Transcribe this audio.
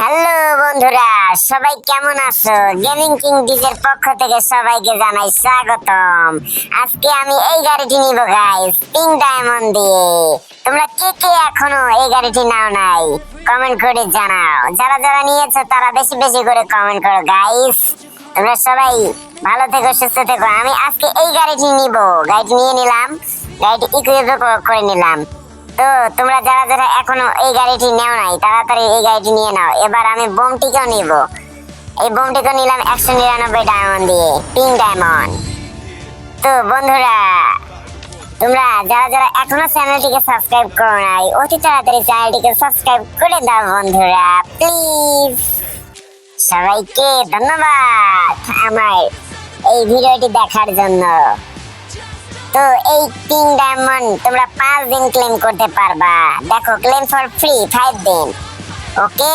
Hello বন্ধুরা, সবাই কেমন আছো? গেমিং কিং ডিজের পক্ষ থেকে সবাইকে জানাই স্বাগতম। আজকে আমি এই গাড়িটি নিব গাইস পিঙ্ক ডায়মন্ড দিয়ে। তোমরা কে কে এখনও এই গাড়িটি নাও নাই কমেন্ট করে জানাও। যারা যারা নিয়েছো, তারা বেশি বেশি করে কমেন্ট করো গাইস তোমরা সবাই ভালো থেকো, সুস্থ থেকো। আমি আজকে এই গাড়িটি নিব। গাড়িটি নিয়ে নিলাম, গাড়িটি ইকুইপ করে নিলাম। তো তোমরা যারা যারা এখনও এই গাড়িটি নেও নাই, তাড়াতাড়ি এই গাড়িটি নিয়ে নাও। এবার আমি বোমটিকেও নিব। এই বোমটিকে নিলাম একশো নিরানব্বই ডায়মন্ড দিয়ে পিঙ্ক ডায়মন্ড তো বন্ধুরা, তোমরা যারা যারা এখনও চ্যানেলটিকে সাবস্ক্রাইব করো নাই, অতি তাড়াতাড়ি চ্যানেলটিকে সাবস্ক্রাইব করে দাও বন্ধুরা প্লিজ সবাইকে ধন্যবাদ আমার এই ভিডিওটি দেখার জন্য। তো এই তিন ডায়মন্ড তোমরা পাঁচ দিন ক্লেম করতে পারবা। দেখো ক্লেম ফর ফ্রি ফাইভ দিন। ওকে